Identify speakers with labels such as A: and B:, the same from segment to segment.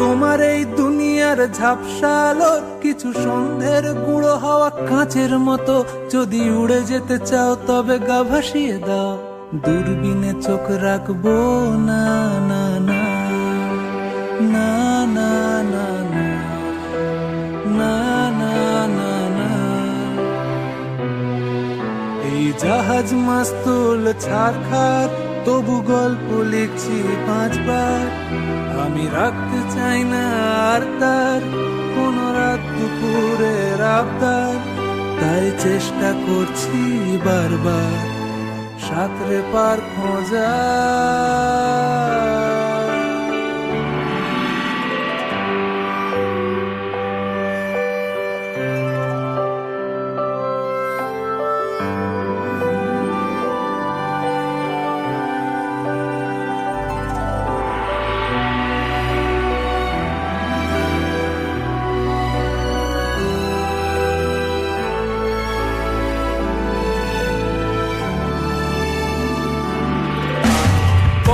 A: তোমার এই দুনিয়ার ঝাপসা আলোর কিছু সন্ধ্যের গুঁড়ো হাওয়া কাঁচের মতো। যদি উড়ে যেতে চাও, তবে গা ভাসিয়ে দাও। দূরবীনে চোখ রাখব না না না না না না না না না না না। এই জাহাজ মাস্তুল ছাড়খার তবু গল্প লিখছি পাঁচবার। আমি রাখতে চাই না আর তার, কোন রাত দুপুরে আবদার। তাই চেষ্টা করছি বারবার, সাঁতরে পার খোঁজা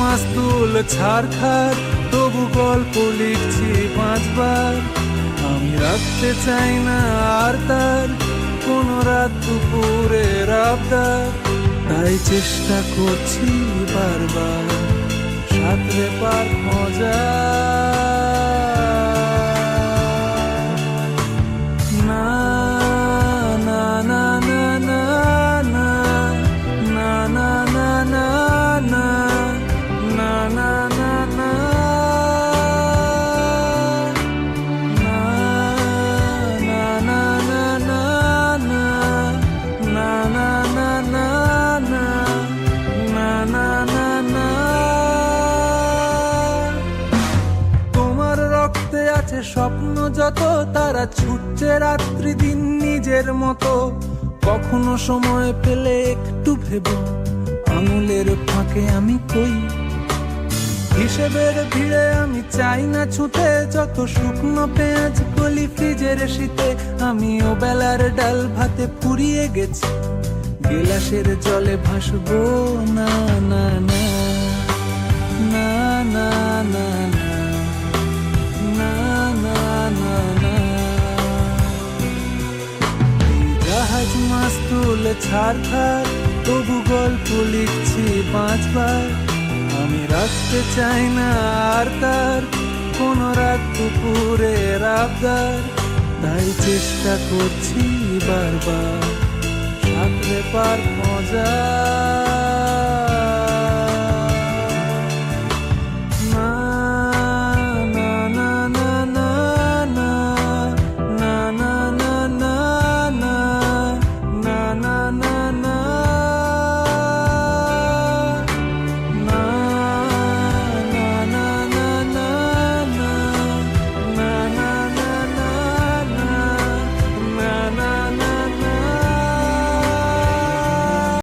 A: মাস্তুল ছাড়খার তবু গল্প লিখছি পাঁচবার। আমি রাখতে চাই না আর তার, কোন রাত দুপুরের আবদার তাই চেষ্টা করছি বারবার, সাঁতরে পার মজা। স্বপ্ন যত, তারা ছুটছে রাত্রি দিন নিজের মতো। কখনো সময় পেলে একটু ভেব, আঙুলের ফাঁকে আমি কই? হিসেবের ভিড়ে আমি চাই না ছুটে, যত শুকনো পেঁয়াজ কলি ফ্রিজের শীতে আমি ও বেলার ডাল ভাতে পুড়িয়ে গেছি। গেলাসের জলে ভাসবো না না না না। মাস্তুল ছাড় থার তবু গল্প লিখছি পাঁচবার। আমি রাখতে চাই না আর তার, কোন রাত দুপুরে আবদার তাই চেষ্টা করছি বারবার, সাঁতরে পার মজা।